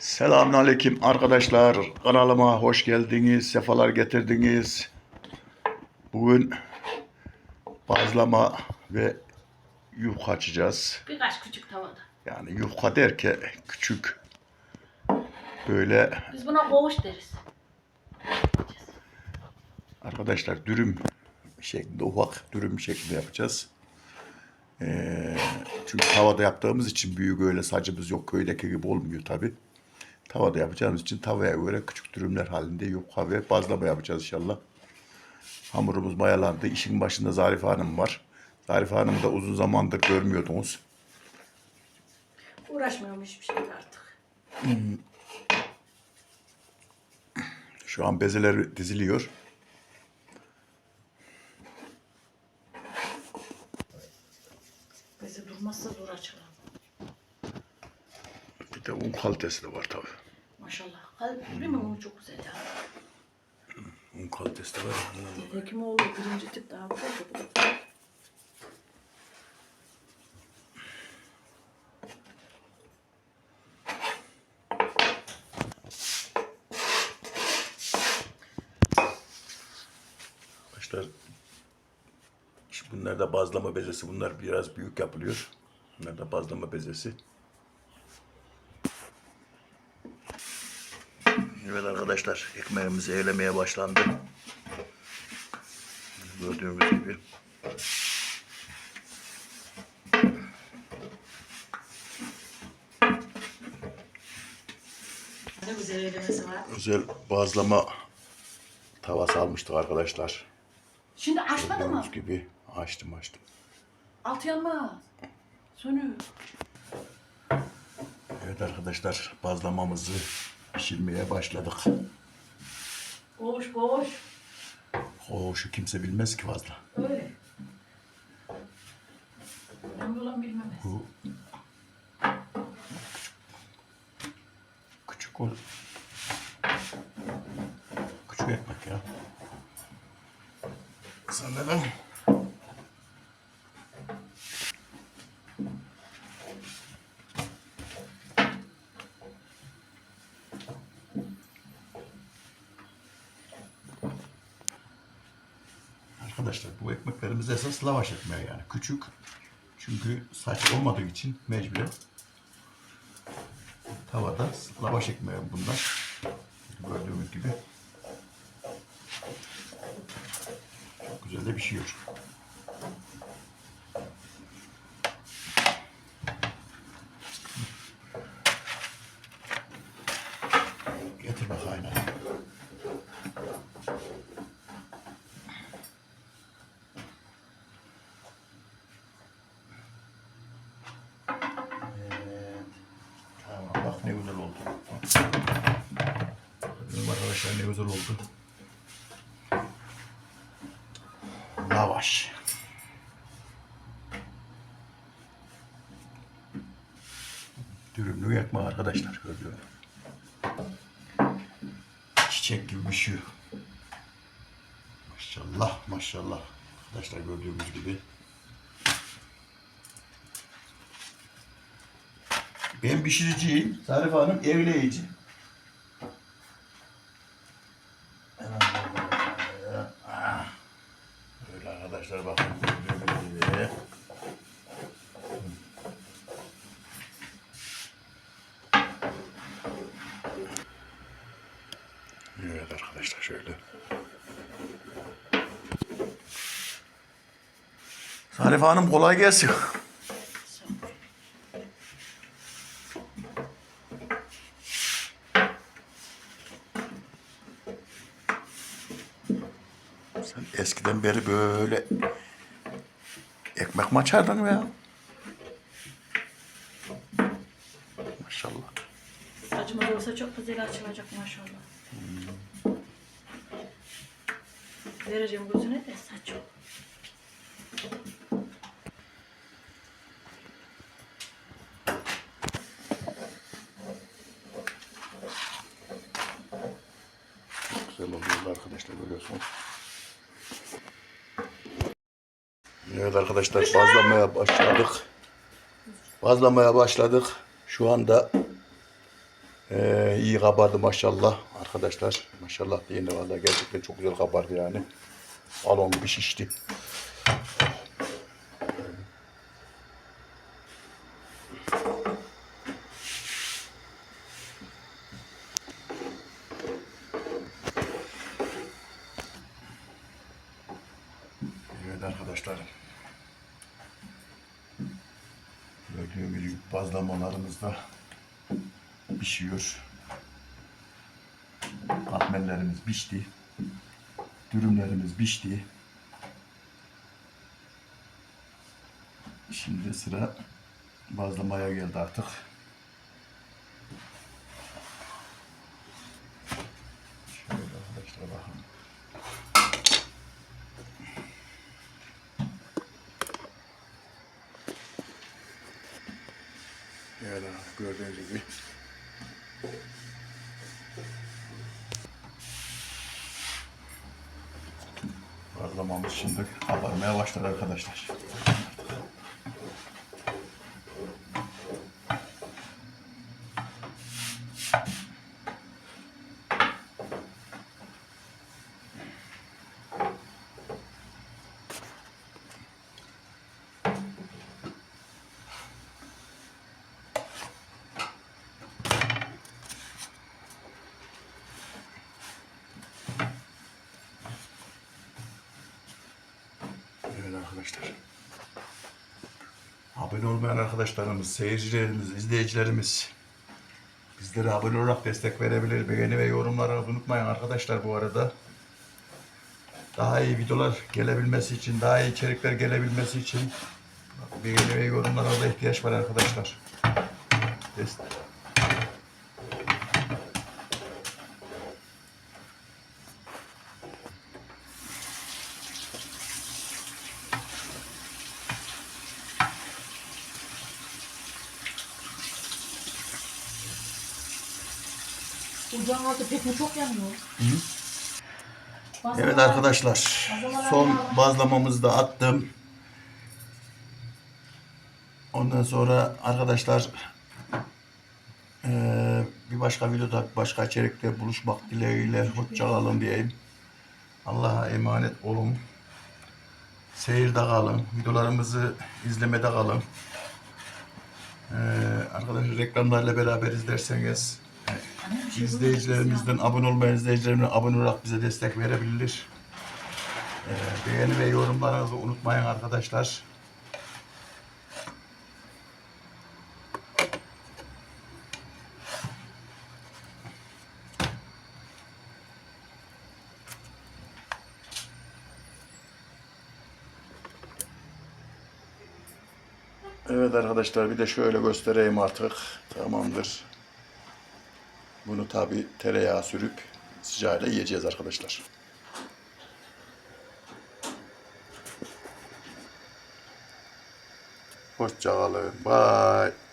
Selamünaleyküm arkadaşlar. Kanalıma hoş geldiniz. Sefalar getirdiniz. Bugün bazlama ve yufka açacağız. Birkaç küçük tavada. Yani yufka derken küçük böyle Biz buna koğuş deriz. arkadaşlar dürüm şeklinde ufak dürüm şeklinde yapacağız. Ee, çünkü tavada yaptığımız için büyük öyle sacımız yok. Köydeki gibi olmuyor tabi. Tavada yapacağımız için tavaya göre küçük dürümler halinde yufka ve bazlama yapacağız inşallah. Hamurumuz mayalandı. İşin başında Zarife Hanım var. Zarife Hanım'ı da uzun zamandır görmüyordunuz. Uğraşmıyorum hiçbir şeyle artık. Şu an bezeler diziliyor. Bizi durmazsa zor açılır. Bir de un kalitesi de var tabi. Maşallah. Değil mi? Onu çok güzel ya. Un kalitesi de var. Hekim oğlu birinci tip daha güzel. Arkadaşlar bunlar da bazlama bezesi. Bunlar biraz büyük yapılıyor. Bunlar da bazlama bezesi. Evet arkadaşlar ekmeğimiz eğlemeye başlandı. Gördüğünüz gibi. Ne güzel var. Özel bazlama tavası almıştık arkadaşlar. Şimdi açmadı mı? Gördüğünüz gibi açtım açtım. Altı yanmaz. Sönüyor. Evet arkadaşlar bazlamamızı pişirmeye başladık. Koğuş koğuş. O şu kimse bilmez ki fazla. Öyle. Önemli olan bilmemez. Bu küçük ol. Küçük ekmek ya. Sanırım. Arkadaşlar bu esas lavaş ekmeği yani küçük. Çünkü saç olmadığı için mecburen tavada lavaş ekmeği bunlar. Gördüğünüz gibi. Çok güzel de pişiyor. Getir bakayım. Evet. Tamam bak ne güzel oldu. Bakın arkadaşlar ne güzel oldu. Lavaş. Dürümlü yakma arkadaşlar görüyor. Çiçek gibi pişiyor. Maşallah maşallah. Arkadaşlar gördüğünüz gibi. Ben pişiriciyim. Sarif Hanım evleyici. Böyle arkadaşlar bakın. Evet arkadaşlar şöyle. Sarif Hanım kolay gelsin. Sen eskiden beri böyle ekmek mi açardın ya? Maşallah. Saçımız olsa çok güzel açılacak maşallah. Vereceğim gözüne de saç yok. Güzel oluyor arkadaşlar görüyorsunuz. Evet arkadaşlar bazlamaya başladık. Bazlamaya başladık. Şu anda Ee, iyi kabardı maşallah arkadaşlar. Maşallah diye de valla gerçekten çok güzel kabardı yani. Balon gibi şişti. Evet arkadaşlar. Gördüğünüz gibi bazlamalarımız pişiyor. Katmerlerimiz pişti. Dürümlerimiz pişti. Şimdi sıra bazlamaya geldi artık. Şöyle arkadaşlar bakın. Evet gördüğünüz gibi. Bazlamamız şimdi kabarmaya başladı arkadaşlar. Evet arkadaşlar. Abone olmayan arkadaşlarımız, seyircilerimiz, izleyicilerimiz bizlere abone olarak destek verebilir. Beğeni ve yorumları unutmayın arkadaşlar bu arada. Daha iyi videolar gelebilmesi için, daha iyi içerikler gelebilmesi için beğeni ve yorumlara da ihtiyaç var arkadaşlar. Destek. Ocağın altı pek mi çok yanıyor? Bazlama- Evet arkadaşlar, son bazlamamızı da attım. Ondan sonra arkadaşlar eee, bir başka videoda başka içerikte buluşmak dileğiyle hoşça kalın diyeyim. Allah'a emanet olun. Seyirde kalın. Videolarımızı izlemede kalın. Eee arkadaşlar reklamlarla beraber izlerseniz izleyicilerimizden abone olmayan izleyicilerimizden abone olarak bize destek verebilir. Ee, beğeni ve yorumlarınızı unutmayın arkadaşlar. Evet arkadaşlar bir de şöyle göstereyim artık. Tamamdır. Bunu tabi tereyağı sürüp sıcağıyla yiyeceğiz arkadaşlar. Hoşçakalın. Bye.